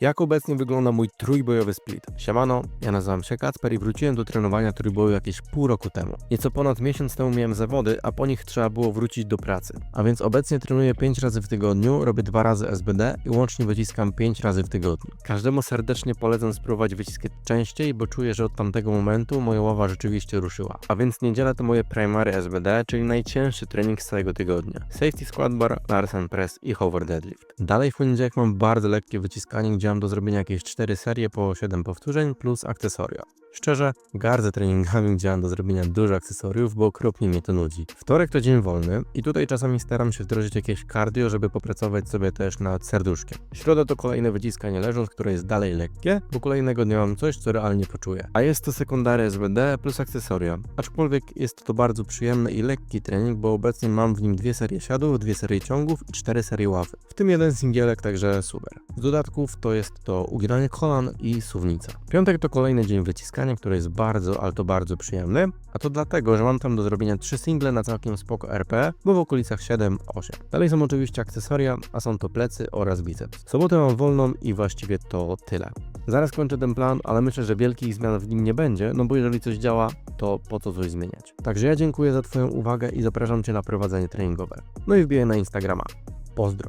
Jak obecnie wygląda mój trójbojowy split? Siemano, ja nazywam się Kacper i wróciłem do trenowania trójboju jakieś pół roku temu. Nieco ponad miesiąc temu miałem zawody, a po nich trzeba było wrócić do pracy. A więc obecnie trenuję 5 razy w tygodniu, robię 2 razy SBD i łącznie wyciskam 5 razy w tygodniu. Każdemu serdecznie polecam spróbować wyciskać częściej, bo czuję, że od tamtego momentu moja ława rzeczywiście ruszyła. A więc niedziela to moje primary SBD, czyli najcięższy trening z całego tygodnia. Safety squat bar, Larsen press i hover deadlift. Dalej w poniedziałek mam bardzo lekkie wyciskanie, gdzie mam do zrobienia jakieś 4 serie po 7 powtórzeń plus akcesoria. Szczerze, gardzę treningami, gdzie mam do zrobienia dużo akcesoriów, bo okropnie mnie to nudzi. Wtorek to dzień wolny i tutaj czasami staram się wdrożyć jakieś cardio, żeby popracować sobie też nad serduszkiem. Środa to kolejne wyciskanie leżąc, które jest dalej lekkie, bo kolejnego dnia mam coś, co realnie poczuję. A jest to sekundary SBD plus akcesoria. Aczkolwiek jest to bardzo przyjemny i lekki trening, bo obecnie mam w nim dwie serie siadów, dwie serie ciągów i cztery serie ławy. W tym jeden singielek, także super. Z dodatków to jest to uginanie kolan i suwnica. Piątek to kolejny dzień wyciskania, który jest bardzo, ale to bardzo przyjemny, a to dlatego, że mam tam do zrobienia trzy single na całkiem spoko RP, bo w okolicach 7-8. Dalej są oczywiście akcesoria, a są to plecy oraz biceps. Sobotę mam wolną i właściwie to tyle. Zaraz kończę ten plan, ale myślę, że wielkich zmian w nim nie będzie, no bo jeżeli coś działa, to po co coś zmieniać. Także ja dziękuję za Twoją uwagę i zapraszam Cię na prowadzenie treningowe. No i wbiję na Instagrama. Pozdro.